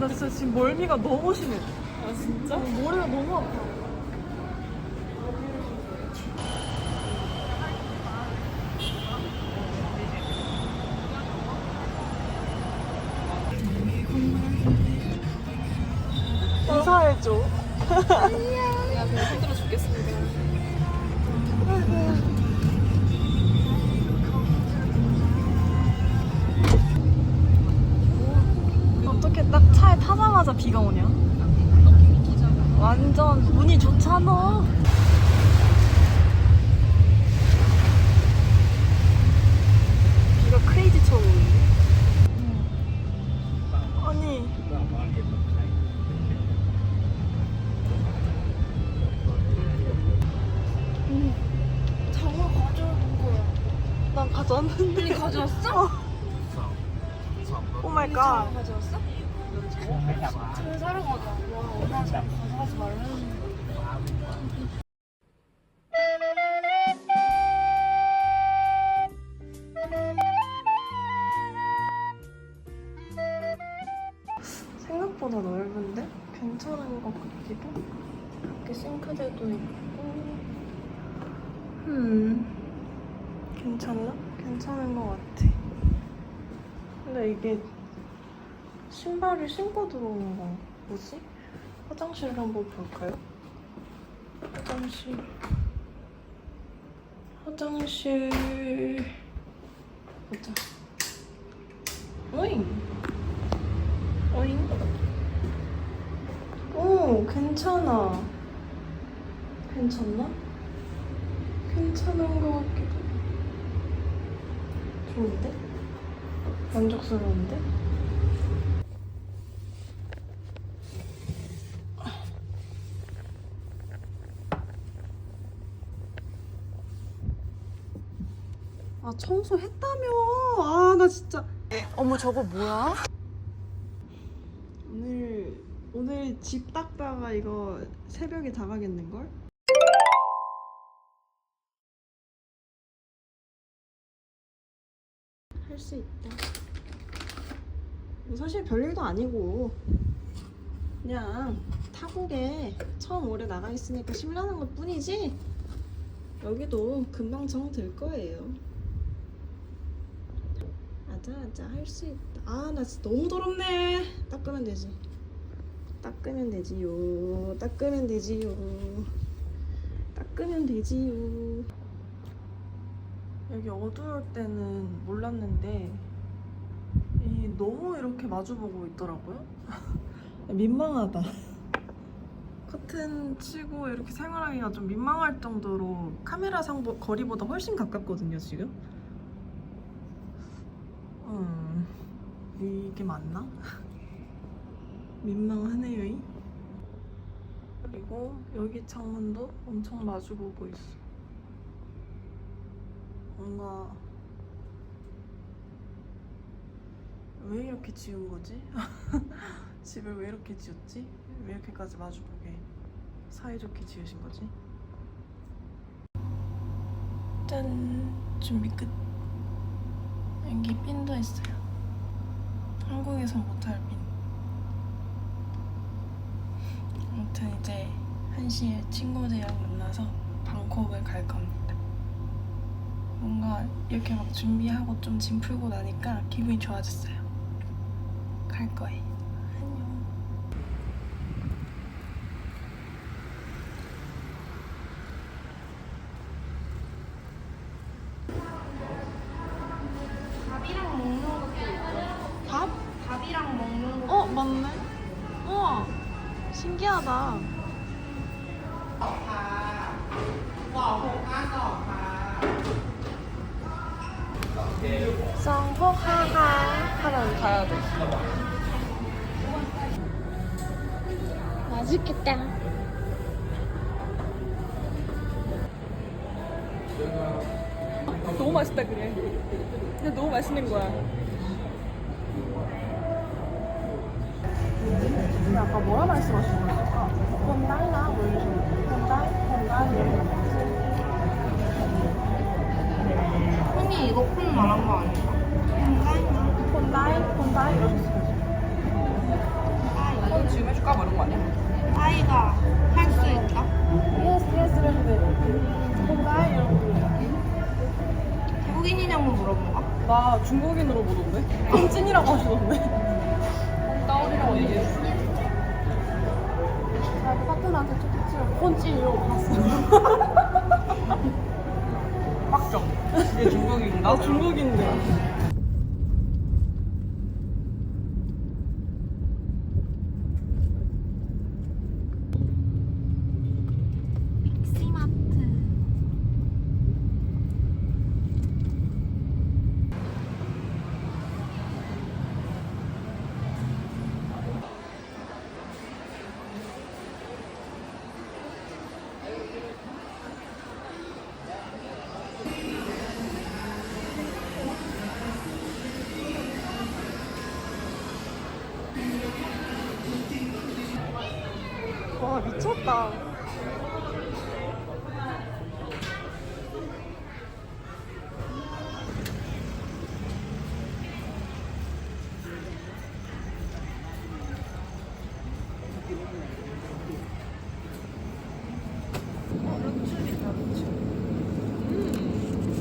나 진짜 지금 멀미가 너무 심해. 아 진짜? 어, 머리가 너무 아파. 인사해줘. 차에 타자마자 비가 오냐? 완전 운이 좋잖아. 비가 크레이지처럼 오는데? 아니. 장어 가져온 거야. 난 가져왔는데. 언니 가져왔어? 오 마이 갓. 장어 가져왔어? 잘 사러 가자. 와 엄마 잘 가져가지 말라는. 생각보다 넓은데? 괜찮은 것 같기도? 이렇게 싱크대도 있고 음 괜찮나? 괜찮은 것 같아 근데 이게 신발을 신고 들어오는 거 뭐지? 화장실 한번 볼까요? 화장실 화장실 보자 오잉 어잉? 오, 괜찮아. 괜찮나? 괜찮은 것 같기도. 좋은데? 만족스러운데? 아, 청소했다며. 아, 나 진짜. 어머 저거 뭐야? 오늘 오늘 집 닦다가 이거 새벽에 다 가겠는 걸? 할 수 있다. 뭐 사실 별일도 아니고 그냥 타국에 처음 오래 나가 있으니까 심란한 것 뿐이지 여기도 금방 정 들 거예요. 아자 할 수 있다. 아 나 진짜 너무 더럽네. 닦으면 되지. 닦으면 되지요. 닦으면 되지요. 닦으면 되지요. 여기 어두울 때는 몰랐는데 이 너무 이렇게 마주보고 있더라고요. 민망하다. 커튼 치고 이렇게 생활하기가 좀 민망할 정도로 카메라 상 거리보다 훨씬 가깝거든요 지금. 음, 이게 맞나? 민망하네요. 이. 그리고 여기 창문도 엄청 마주 보고 있어. 뭔가 왜 이렇게 지은 거지? 집을 왜 이렇게 지었지? 왜 이렇게까지 마주보게 사이좋게 지으신 거지? 짠 준비 끝. 여기 핀도 있어요. 한국에서 못할 핀. 아무튼 이제 1시에 친구들이랑 만나서 방콕을 갈 겁니다. 뭔가 이렇게 막 준비하고 좀 짐 풀고 나니까 기분이 좋아졌어요. 갈 거예요. 안녕. 밥이랑 먹는 것도 밥? 밥이랑 먹는 거. 어 맞네. 우와 신기하다. 성폭하하 하면 가야 돼. 맛있겠다. 너무 맛있다 그래. 근데 너무 맛있는 거야. 아까 뭐라 말씀하신 거였을까? 콘다이나 뭐 이런 식으로. 콘다이? 콘다이? 형이 이거 콘 말한 거 아니야? 콘다이? 따이, 콘따이 이러셨어요. 폰 지금 해줄까? 뭐 이런 거 아니야? 따이가 할 수 있다? 예스 예스 이랬는데 콘다이 이러고 태국인이냐고 물어본 거? 나 중국인으로 보던데? 찐이라고 하시던데? 따오리라고 얘기했어. 나 파트너한테 쪽지로 폰찐 이러고 봤어 빡정. 이게 중국인가? 나 중국인데 믹시마트.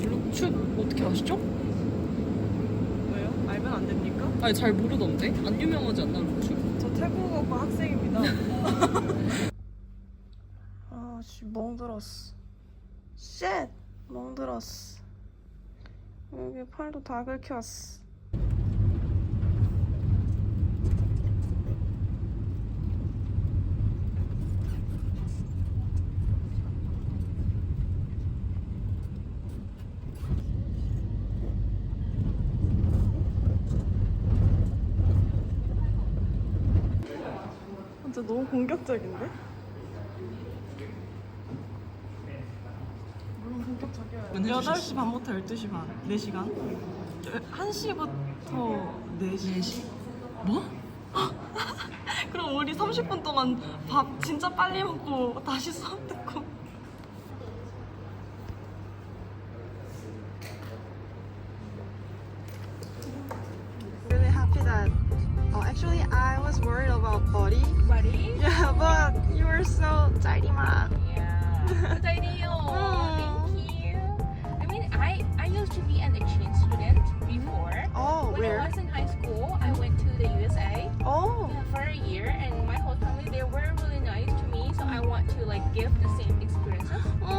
룩추 어떻게 아시죠? 왜요? 알면 안 됩니까? 아니 잘 모르던데? 안 유명하지 않나 룩추? 저 태국어 과 학생입니다 아씨 멍들었어 쉣! 멍들었어. 여기 팔도 다 긁혔어. 진짜 너무 공격적인데? 물론 공격적이야. 8시 반부터 12시 반. 4시간. 1시부터 4시. 뭐? 그럼 우리 30분 동안 밥 진짜 빨리 먹고 다시 수업 듣고. Really happy that. Oh, actually, I was worried about body. Buddy? Yeah, but you were so tidy, ma. Yeah. Good idea. Used to be an exchange student before. Oh, when where? I was in high school, I went to the USA Oh, for a year, and my whole family they were really nice to me. So I want to like give the same experiences mm,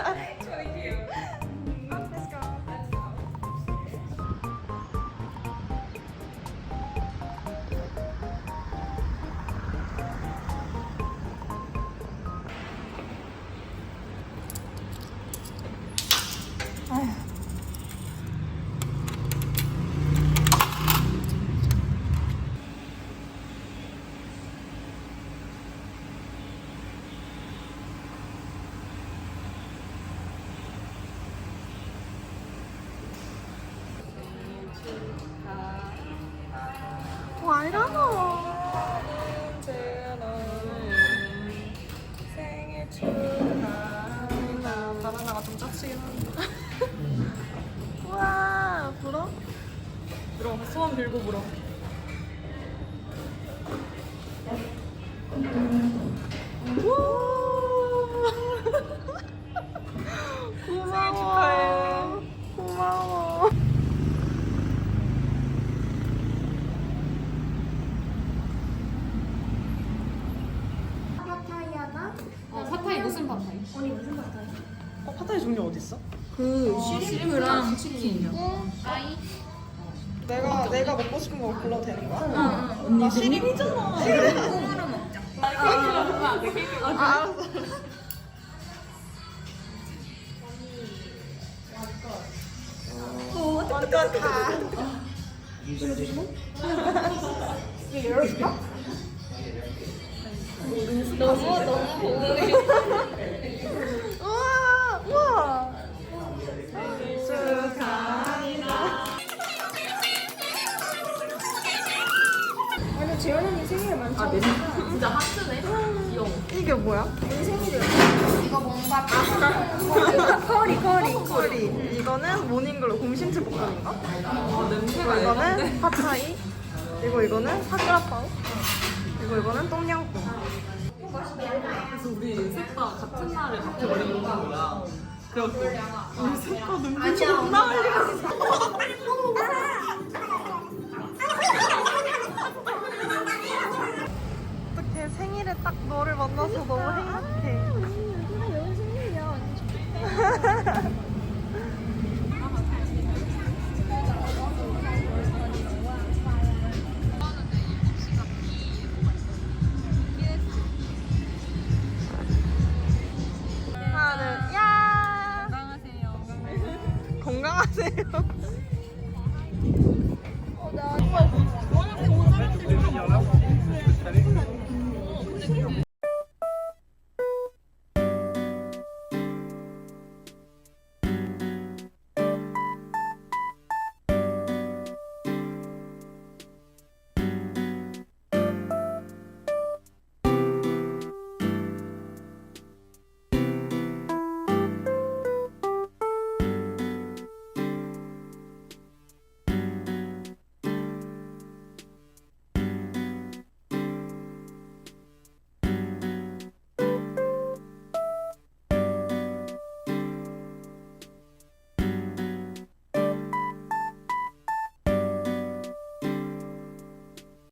축하합니다. 바나나가 좀 짜치긴 한데. 우와, 불어? 불어. 소원 빌고 불어. 고마워. 축하해. 고마워. 어, 팟타이 무슨 팟타이? 어, 파타이 종류 어디 있어? 그 시림프랑 내가 내가 먹고 싶은 거 골라도 되는 거야? 언니 시림이잖아. 콩으로 먹자. 아, 알았어. 어, 이건 다. 너무 너무 보고 싶어. 진짜 하트네. 귀여워. 이게 뭐야? 이거 뭔가 커리 커리 커리. 이거는 모닝글로 곰심치 볶음인가? 아, 냄새가 이거는? 팟타이. 그리고 이거는 사그라파오. 그리고 이거는 똠양꿍. 그래서 우리 셋다 같은 날에 같이 먹는 거야. 그래갖고 우리 셋다 눈빛 존나 흘리면서 어 생일에 딱 너를 만나서 너무 행복해.